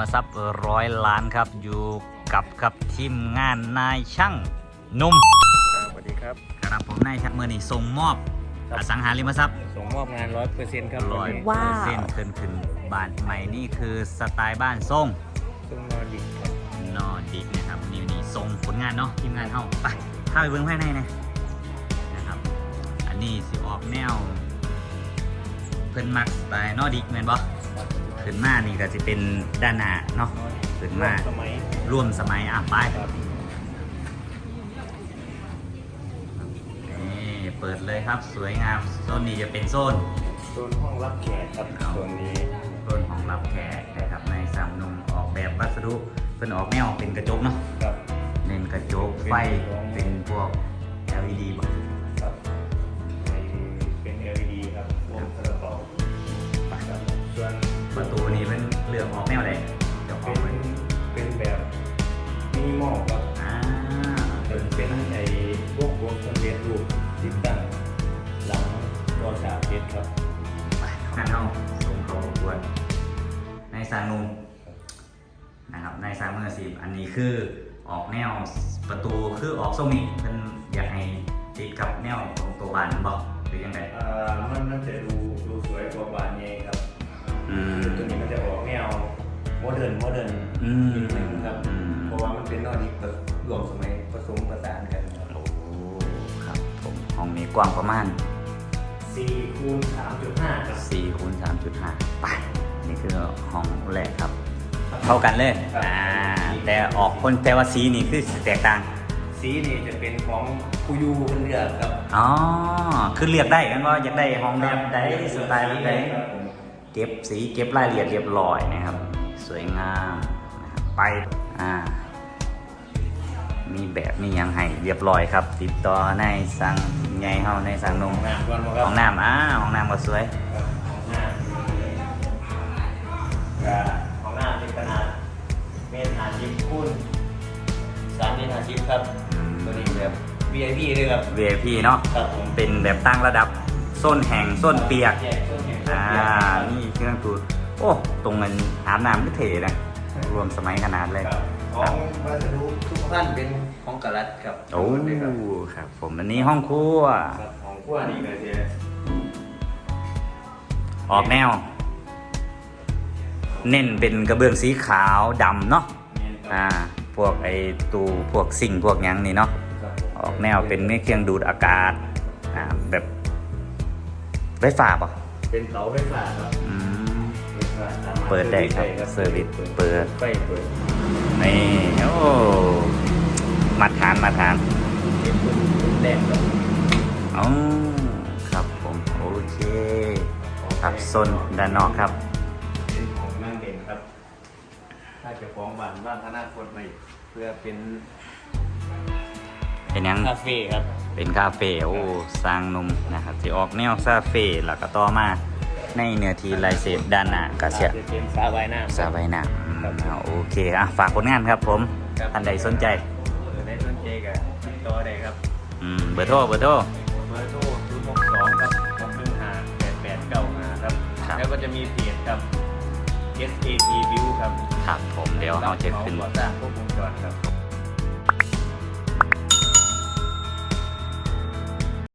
มาซับร้อยล้านครับอยู่กับกับทีมงานนายช่างหนุ่มครับสวัสดีครับครับผมนายช่างเมื่อนี้ส่งมอบครับอสังหาริมทรัพย์ส่งมอบงานร้อยเปอร์เซ็นต์ครับร้อยนนี้เปอร์เซ็นต์ขึ้นขึ้นบ้านใหม่นี่คือสไตล์บ้านทรงส่งนอนดิครับนอดิกนะครับนี่นี่ส่งผลงานเนาะทีมงานเฮาไปเข้าไปเบิ่งภายในนะนะครับ อันนี้สิออกแนวเพิ่นมักสไตล์นอดิกแม่นบ่ ขึ้นมานี่ก็จะเป็นด้านหน้าเนาะขึ้นมาสมัยร่วมสมัยอะไปครับนี่เปิดเลยครับสวยงามโซนนี้จะเป็นโซนโซนห้องรับแขกครับเอาโซนนี้โซนของรับแขกนะครับในสามนุ่มออกแบบวัสดุเป็นออกแนวเป็นกระจกเนาะครับเน้นกระจกไฟเป็นพวก LED บ่ ประตูนี้เป็นเรื่องออกแนวใดเจ้าขอเป็งนมันเป็นแบบมินิมอลครับอ่าเป็นเป็นไอ้พวกวงสำเร็จรูปติดตั้งหลังรอสามเพชรครับไปข้างนอกส่งเขาควรในสามนุ่มนะครับในสามมือสีอันนี้คือออกแนวประตูคือออกส้มนี่เพิ่นอยากให้ติดกับแนวของตัวบานบอกหรือยังไงอ่ามันมันจะดูดูสวยกว่าบานใเดิร์นอืมนิดนึงครับอืมเพราะว่ามันเป็นนอดิกแบบรวมสมัยผสมผสานกันครับโอ้ครับผมห้องนี้กว้างประมาณ4คูณ3.5ครับ4คูณ3.5 ไป นี่คือห้องแรกครับเข้ากันเลยอ่าแต่ออกคนแต่ว่าสีนี่คือสิแตกต่างสีนี่จะเป็นของคูยูเพิ่นเลือกครับ อ๋อ คือเลือกได้กันว่าอยากได้ห้องแบบใดสไตล์แบบใดครับผมเก็บสีเก็บรายละเอียดเรียบร้อยนะครับ สวยงามนะครับ ไปอ่ามีแบบมีหยังให้เรียบร้อยครับ ติดต่อในสั่งใหญ่เฮาในสั่งนมน้ำก่อนบ่ครัห้องน้ำอ่าห้องน้ำก็สวยครับของน้ำก็ของน้ำเป็นขนาดเมตรห้าสิบคูณสามเมตรห้าสิบครับอืมตัวนี้แบบ VIP เลยครับ VIP เนาะครับผมเป็นแบบตั้งระดับส้นแห่งส้นเปียกแยกต้นแห่งต้นอ่าเปียกนี่เครื่องตูดโอ้ตรงเงินอาบน้ำก็เทนะ รวมสมัยขนาดเลยครับของวัสดุทุกท่านเป็นของกะลัดครับโอ้เลยครับครับผมอันนี้ห้องครัว ครับของขั้วนี่ก็จะออกแนว เน้นเป็นกระเบื้องสีขาวดำเนาะ อ่า พวกไอ้ตูพวกสิ่งพวกหยังนี่เนาะ ออกแนวเป็นเครื่องดูดอากาศ อ่า แบบไฟฟ้าป่ะเป็นเสาไฟฟ้าครับ อื เปิดได้ครับเซอร์วิสเปิดไฟเปิดนี่โอ้มาทานมาทานเป็นปุ่มปุ่มแดงครับอ๋อครับผมโอเคครับโซนด้านนอกครับเป็นของนั่งเด่นครับ ถ้าจะฟ้องบ้านบ้านอนาคตไปเพื่อเป็นเป็นหยังคาเฟ่ครับ เป็นคาเฟ่โอ้สร้างหนุ่มนะครับที่ออกแนวคาเฟ่แล้วก็ต่อมา ในเนื้อที่ลายเศษด้านหน้าก็เสียจะเป็นสาว่ายน้ำสาใบหน้าอืมครับเอาโอเคอะฝากผลงานครับผมครับ ท่านใดสนใจได้สนใจกับติดต่อได้ครับอืมเบอร์โทรเบอร์โทร เบอร์โทร0 6 2ครับ6 1 5 8 8 9 5ครับ ครับ แล้วก็จะมีเพจครับ SAP View ครับครับผมเดี๋ยวเราจะขึ้นก่อสร้างพวกวงจรครับ